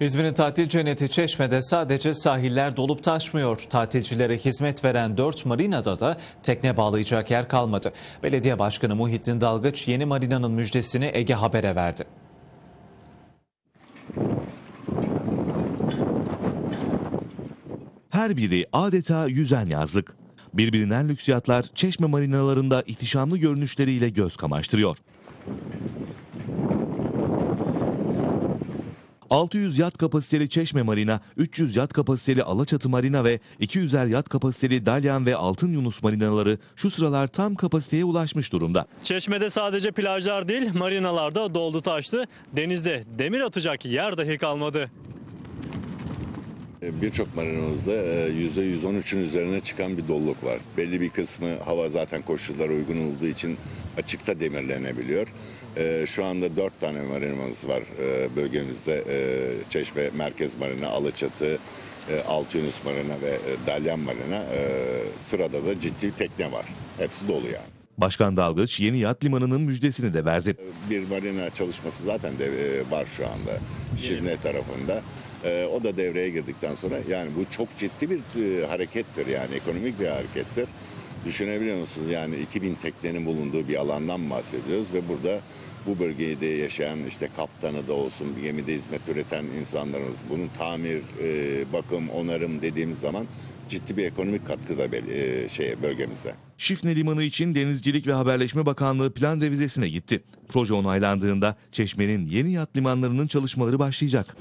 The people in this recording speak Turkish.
İzmir'in tatil cenneti Çeşme'de sadece sahiller dolup taşmıyor. Tatilcilere hizmet veren 4 marinada da tekne bağlayacak yer kalmadı. Belediye Başkanı Muhittin Dalgıç yeni marinanın müjdesini Ege Haber'e verdi. Her biri adeta yüzen yazlık. Birbirinden lüks yatlar Çeşme marinalarında ihtişamlı görünüşleriyle göz kamaştırıyor. 600 yat kapasiteli Çeşme Marina, 300 yat kapasiteli Alaçatı Marina ve 200'er yat kapasiteli Dalyan ve Altın Yunus marinaları şu sıralar tam kapasiteye ulaşmış durumda. Çeşme'de sadece plajlar değil marinalarda doldu taştı. Denizde demir atacak yer dahi kalmadı. Birçok marinamızda e, %113'ün üzerine çıkan bir doluluk var. Belli bir kısmı hava zaten koşullara uygun olduğu için açıkta demirlenebiliyor. E, Şu anda dört tane marinamız var e, bölgemizde. E, Çeşme Merkez Marina, Alaçatı, e, Altıyunus Marina ve e, Dalyan Marina. E, Sırada da ciddi tekne var. Hepsi dolu yani. Başkan Dalgıç yeni yat limanının müjdesini de verdi. bir marina çalışması zaten de var şu anda Şirne tarafında. E, O da devreye girdikten sonra yani bu çok ciddi bir e, harekettir yani ekonomik bir harekettir. Düşünebiliyor musunuz yani 2000 teknenin bulunduğu bir alandan bahsediyoruz ve burada bu bölgede yaşayan işte kaptanı da olsun gemide hizmet üreten insanlarımız bunun tamir, e, bakım, onarım dediğimiz zaman ciddi bir ekonomik katkı da bel- e, şeye bölgemize. Şifne Limanı için Denizcilik ve Haberleşme Bakanlığı plan revizesine gitti. Proje onaylandığında Çeşme'nin yeni yat limanlarının çalışmaları başlayacak.